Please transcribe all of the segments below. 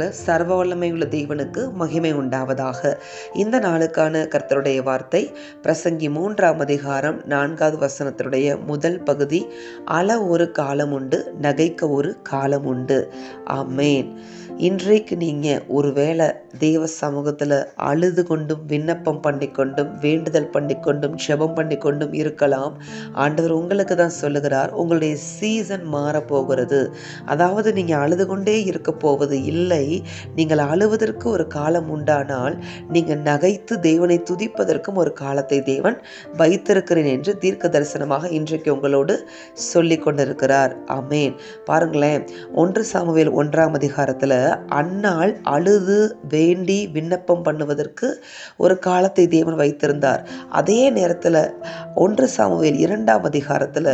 சர்வ வல்லமை உள்ள தேவனுக்கு மகிமை உண்டாவதாக. இந்த நாளுக்கான கர்த்தருடைய வார்த்தை பிரசங்கி மூன்றாம் அதிகாரம் நான்காவது வசனத்தினுடைய முதல் பகுதி அள ஒரு காலம் உண்டு நகைக்க ஒரு காலம் உண்டு ஆமேன். இன்றைக்கு நீங்கள் ஒருவேளை தேவ சமூகத்தில் அழுது கொண்டும் விண்ணப்பம் பண்ணி கொண்டும் வேண்டுதல் பண்ணிக்கொண்டும் ஜெபம் பண்ணிக்கொண்டும் இருக்கலாம். ஆண்டவர் உங்களுக்கு தான் சொல்லுகிறார் உங்களுடைய சீசன் மாறப்போகிறது அதாவது நீங்கள் அழுது கொண்டே இருக்க போவது இல்லை. நீங்கள் அழுவதற்கு ஒரு காலம் உண்டானால் நீங்கள் நகைத்து தேவனை துதிப்பதற்கும் ஒரு காலத்தை தேவன் வைத்திருக்கிறேன் என்று தீர்க்க தரிசனமாக இன்றைக்கு உங்களோடு சொல்லி கொண்டிருக்கிறார். அமேன் பாருங்களேன் ஒன்று சாமுவேல் ஒன்றாம் அதிகாரத்தில் அன்னாள் அழுது வேண்டி விண்ணப்பம் பண்ணுவதற்கு ஒரு காலத்தை தேவன் வைத்திருந்தார். அதே நேரத்தில் ஒன்று சாமுவேல் இரண்டாம் அதிகாரத்தில்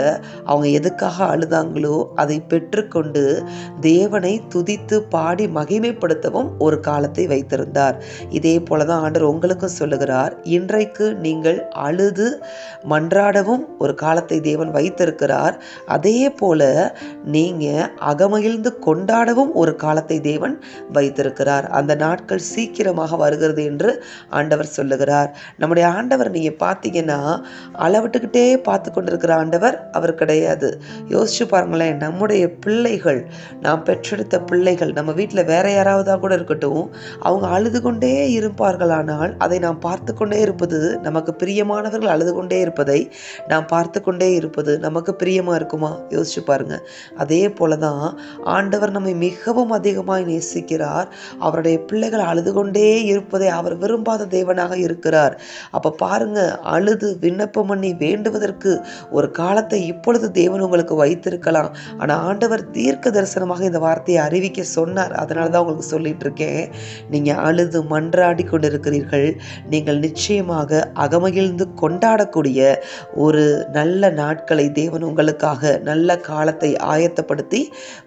அவங்க எதுக்காக அழுதாங்களோ அதை பெற்றுக்கொண்டு தேவனை துதித்து பாடி மகிமைப்படுத்தவும் ஒரு காலத்தை வைத்திருந்தார். இதே போல தான் ஆண்டர் உங்களுக்கும் சொல்லுகிறார் இன்றைக்கு நீங்கள் அழுது மன்றாடவும் ஒரு காலத்தை தேவன் வைத்திருக்கிறார். அதே போல நீங்கள் அகமகிழ்ந்து கொண்டாடவும் ஒரு காலத்தை தேவன் வைத்திருக்கிறார். அந்த நாட்கள் சீக்கிரமாக வருகிறது என்று ஆண்டவர் சொல்லுகிறார். நம்முடைய ஆண்டவர் நீங்கள் பார்த்தீங்கன்னா அளவிட்டுக்கிட்டே பார்த்து கொண்டிருக்கிற ஆண்டவர் அவர் கிடையாது. யோசிச்சு பாருங்களேன் நம்முடைய பிள்ளைகள் நாம் பெற்றெடுத்த பிள்ளைகள் நம்ம வீட்டில் வேற யாராவதாக கூட இருக்கட்டும் அவங்க அழுது கொண்டே இருப்பார்களானால் அதை நாம் பார்த்து கொண்டே இருப்பது நமக்கு பிரியமானவர்கள் அழுது கொண்டே இருப்பதை நாம் பார்த்து கொண்டே இருப்பது நமக்கு பிரியமாக இருக்குமா? யோசிச்சு பாருங்க. அதே போல தான் ஆண்டவர் நம்மை மிகவும் அதிகமாக நேசிக்கிறார். அவருடைய பிள்ளைகள் அழுது கொண்டே இருப்பதை அவர் விரும்பாத தேவனாக இருக்கிறார். அப்போ பாருங்க அழுது விண்ணப்பம் பண்ணி வேண்டுவதற்கு ஒரு காலத்தை இப்பொழுது தேவன் உங்களுக்கு வைத்திருக்கலாம். ஆனால் ஆண்டவர் தீர்க்க தரிசனமாக இந்த வார்த்தையை அறிவிக்க சொன்னார். அதனால தான் உங்களுக்கு சொல்லிட்டு இருக்கேன். நீங்கள் அழுது மன்றாடி கொண்டிருக்கிறீர்கள். நீங்கள் நிச்சயமாக அகமகிழ்ந்து கொண்டாடக்கூடிய ஒரு நல்ல நாட்களை தேவன் உங்களுக்காக நல்ல காலத்தை ஆயத்தப்படுத்தி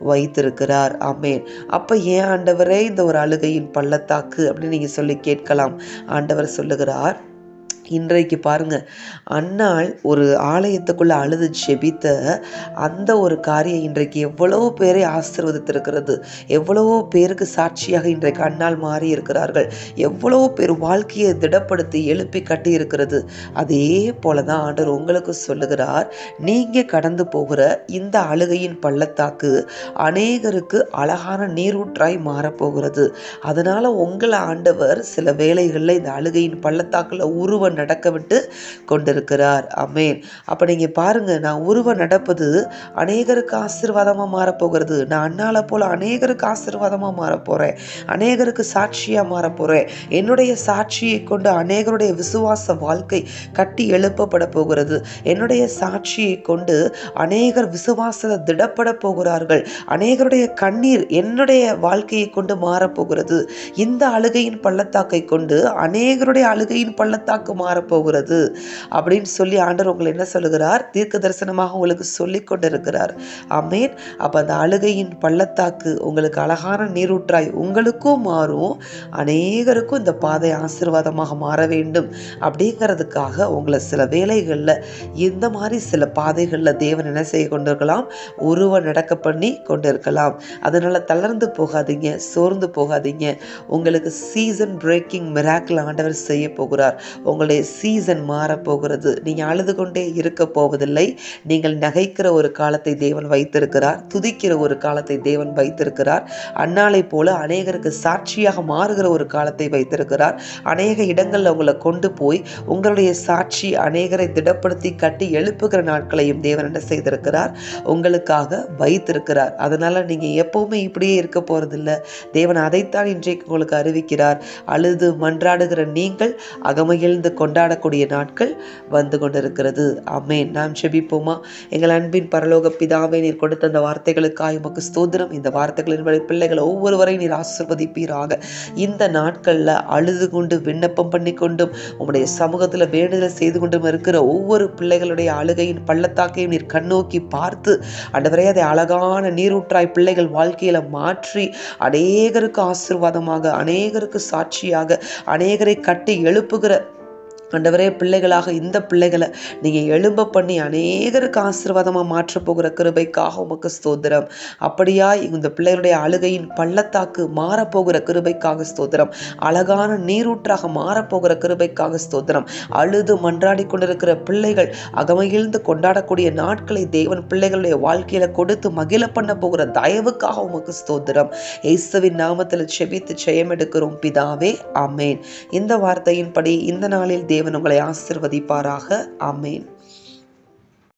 வைத்திருக்கிறார். ஆமேன். அப்போ ஏன் ஆண்டவரே இந்த ஒரு அழுகையின் பள்ளத்தாக்கு அப்படின்னு நீங்கள் சொல்லி கேட்கலாம். ஆண்டவர் சொல்லுகிறார் இன்றைக்கு பாருங்க. அன்னாள் ஒரு ஆலயத்துக்குள்ள அழுது செபித்த அந்த ஒரு காரியம் இன்றைக்கு எவ்வளோ பேரை ஆசிர்வதித்திருக்கிறது. எவ்வளவோ பேருக்கு சாட்சியாக இன்றைக்கு அன்னால் மாறி இருக்கிறார்கள் எவ்வளோ பேர் வாழ்க்கையை திடப்படுத்தி எழுப்பி கட்டி இருக்கிறது அதே போல தான் ஆண்டவர் உங்களுக்கு சொல்லுகிறார். நீங்கள் கடந்து போகிற இந்த அழுகையின் பள்ளத்தாக்கு அநேகருக்கு அழகான நீரூற்றாய் மாறப்போகிறது. அதனால் உங்களை ஆண்டவர் சில வேலைகளில் இந்த அழுகையின் பள்ளத்தாக்கில் உருவ நடக்க விட்டு கொண்டிருக்கிறார். அமேன் அப்போ நீங்கள் பாருங்கள் நான் உருவ நடப்பது அநேகருக்கு ஆசீர்வாதமாக மாறப்போகிறது. நான் அண்ணால போல் அநேகருக்கு ஆசீர்வாதமாக மாறப்போகிறேன் அநேகருக்கு சாட்சியாக மாறப்போகிறேன் என்னுடைய சாட்சியை கொண்டு அநேகருடைய விசுவாச வாழ்க்கை கட்டி எழுப்பப்பட போகிறது. என்னுடைய சாட்சியை கொண்டு அநேகர் விசுவாசத்தை திடப்பட போகிறார்கள். அநேகருடைய கண்ணீர் என்னுடைய வாழ்க்கையை கொண்டு மாறப்போகிறது. இந்த அழுகையின் பள்ளத்தாக்கை கொண்டு அநேகருடைய அழுகையின் பள்ளத்தாக்கு மாறப்போகிறது அப்படின்னு சொல்லி ஆண்டவர் உங்களை என்ன சொல்லுகிறார்? தீர்க்க தரிசனமாக உங்களுக்கு சொல்லி கொண்டிருக்கிறார். அமேன் அப்போ அந்த அழுகையின் பள்ளத்தாக்கு உங்களுக்கு அழகான நீரூற்றாய் உங்களுக்கும் மாறும். அநேகருக்கும் இந்த பாதை ஆசீர்வாதமாக மாற வேண்டும். அப்படிங்கிறதுக்காக உங்களை சில வேலைகளில் இந்த மாதிரி சில பாதைகளில் தேவன் என்ன செய்ய கொண்டிருக்கலாம்? உருவ நடக்க பண்ணி கொண்டிருக்கலாம். அதனால் தளர்ந்து போகாதீங்க சோர்ந்து போகாதீங்க. உங்களுக்கு சீசன் பிரேக்கிங் மிராக்கிள் ஆண்டவர் செய்ய போகிறார். உங்களுடைய சீசன் மாறப்போகிறது. நீங்கள் அழுது கொண்டே இருக்க போவதில்லை. நீங்கள் நகைக்கிற ஒரு காலத்தை தேவன் வைத்திருக்கிறார். துதிக்கிற ஒரு காலத்தை தேவன் வைத்திருக்கிறார். அன்னாலை போல அநேகருக்கு சாட்சியாக மாறுகிற ஒரு காலத்தை வைத்திருக்கிறார். அநேக இடங்களில் உங்களை கொண்டு போய் உங்களுடைய சாட்சி அநேகரை திடப்படுத்தி கட்டி எழுப்புகிற நாட்களையும் தேவன் என்ன செய்திருக்கிறார்? உங்களுக்காக வைத்திருக்கிறார். அதனால் நீங்கள் எப்போவுமே இப்படியே இருக்க போகிறதில்ல தேவன் அதைத்தான் இன்றைக்கு உங்களுக்கு அறிவிக்கிறார். அழுது மன்றாடுகிற நீங்கள் அகமகிழ்ந்து கொண்டாடக்கூடிய நாட்கள் வந்து கொண்டிருக்கிறது. அமேன் நாம் செபிப்போமா? எங்கள் அன்பின் பரலோக பிதாவை நீர் கொடுத்த அந்த வார்த்தைகளுக்காக உமக்கு ஸ்தோத்திரம். இந்த வார்த்தைகளின் வழி பிள்ளைகள் ஒவ்வொருவரையும் நீர் ஆசிர்வதிப்பீராக. இந்த நாட்களில் அழுது கொண்டு விண்ணப்பம் பண்ணி கொண்டும் உங்களுடைய சமூகத்தில் வேண்டுதல் செய்து கொண்டும் இருக்கிற ஒவ்வொரு பிள்ளைகளுடைய அழுகையின் பள்ளத்தாக்கையும் நீர் கண்ணோக்கி பார்த்து அண்டவரே அதை அழகான நீரூற்றாய் பிள்ளைகள் வாழ்க்கையில் மாற்றி அநேகருக்கு ஆசிர்வாதமாக அநேகருக்கு சாட்சியாக அநேகரை கட்டி எழுப்புகிற ஆண்டவரே பிள்ளைகளாக இந்த பிள்ளைகளை நீங்கள் எழும்ப பண்ணி அநேகருக்கு ஆசீர்வாதமாக மாற்றப் போகிற கிருபைக்காக உமக்கு ஸ்தோத்திரம். அப்படியா இந்த பிள்ளைகளுடைய அழுகையின் பள்ளத்தாக்கு மாறப்போகிற கிருபைக்காக ஸ்தோத்திரம். அழகான நீரூற்றாக மாறப்போகிற கிருபைக்காக ஸ்தோத்திரம். அழுது மன்றாடி கொண்டிருக்கிற பிள்ளைகள் அகமகிழ்ந்து கொண்டாடக்கூடிய நாட்களை தேவன் பிள்ளைகளுடைய வாழ்க்கையில கொடுத்து மகிழ பண்ண போகிற தயவுக்காக உமக்கு ஸ்தோத்திரம். இயேசுவின் நாமத்தில் செபித்து ஜெயம் எடுக்கிறோம் பிதாவே அமேன் இந்த வார்த்தையின்படி இந்த நாளில் தேவன் உங்களை ஆசிர்வதிப்பாராக. ஆமேன்.